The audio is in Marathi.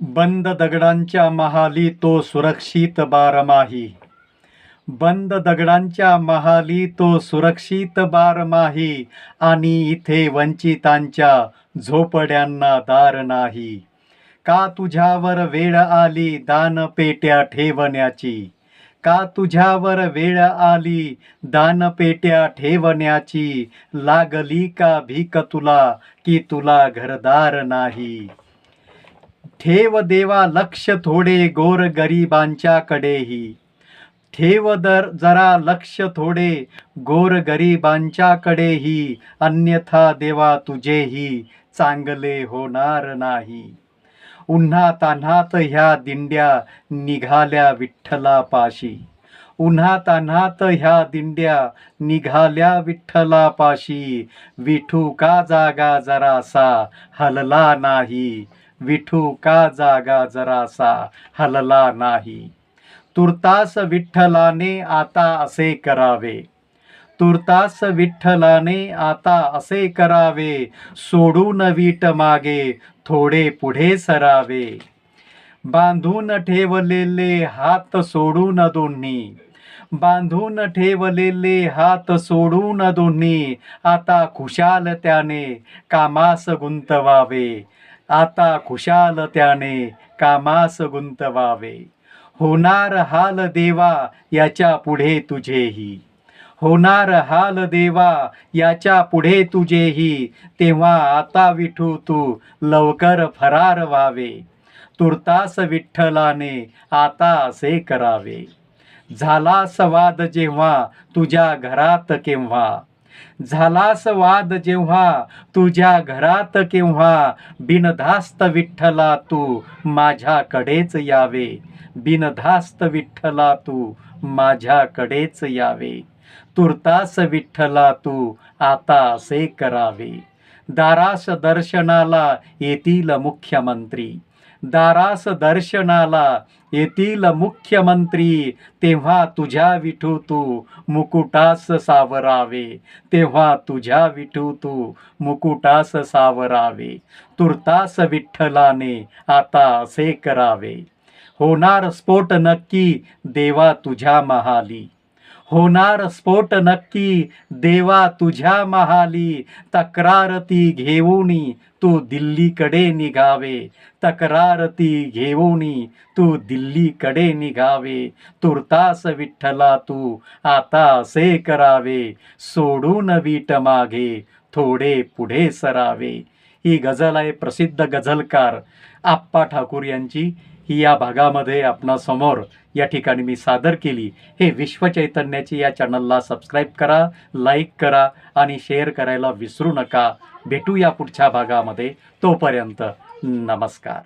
बंद दगडांच्या महाली तो सुरक्षित बारमाही. बंद दगडांच्या महाली तो सुरक्षित बारमाही आणि इथे वंचितांच्या झोपड्यांना दार नाही. का तुझ्यावर वेळ आली दानपेट्या ठेवण्याची? का तुझ्यावर वेळ आली दानपेट्या ठेवण्याची? लागली का भीक तुला की तुला घरदार नाही? ठेव देवा लक्ष थोडे गोर गरिबांच्याकडेही ठेव दर जरा लक्ष थोडे गोर गरिबांच्याकडेही अन्यथा देवा तुझेही चांगले होणार नाही. उन्हा तान्हात ह्या दिंड्या निघाल्या विठ्ठलापाशी. उन्हा तान्हात ह्या दिंड्या निघाल्या विठ्ठलापाशी. विठू का जागा जरासा हलला नाही? विठू का जागा जरासा हलला नाही? तुर्तास विठ्ठलाने आता असे करावे. तुर्तास विठ्ठलाने आता असे करावे. सोडून वीट मागे थोडे पुढे सरावे. बांधून ठेवलेले हात सोडून दोन्ही. बांधून ठेवलेले हात सोडून दोन्ही. आता खुशाल त्याने कामास गुंतवावे. आता खुशाल त्याने कामास गुंतवावे. होणार हाल देवा याच्यापुढे तुझेही. होणार हाल देवा याच्यापुढे तुझेही. तेव्हा आता विठू तू लवकर फरार व्हावे. तुर्तास विठ्ठलाने आता असे करावे. झालास वाद जेव्हा तुझ्या घरात केव्हा? झालास वाद जेव्हा तुझ्या घरात केव्हा? बिनधास्त विठ्ठला तू माझ्याकडेच यावे. बिनधास्त विठ्ठला तू माझ्याकडेच यावे. तुर्तास विठ्ठला तू आता असे करावे. दारास दर्शनाला येतील मुख्यमंत्री. दारास दर्शनाला येतील मुख्यमंत्री तेव्हा तुझ्या विठू तू मुकुटास सावरावे. तेव्हा तुझ्या विठू तू मुकुटास सावरावे. तुर्तास विठ्ठलाने आता असे करावे. होणार स्फोट नक्की देवा तुझ्या महाली. होणार स्फोट नक्की. देवा तुझ्या महाली तक्रार ती घेऊनी तू दिल्लीकडे निघावे. तक्रार ती घेऊनी तू दिल्लीकडे निघावे. तुर्तास विठ्ठला तू आता असे करावे. सोडून वीट मागे थोडे पुढे सरावे. ही गझल आहे प्रसिद्ध गझलकार आप्पा ठाकूर यांची. ही या भागामध्ये आपणासमोर या ठिकाणी मी सादर केली. हे विश्व चैतन्याची या चॅनलला सबस्क्राईब करा लाईक करा आणि शेअर करायला विसरू नका. भेटू या पुढच्या भागामध्ये. तोपर्यंत नमस्कार.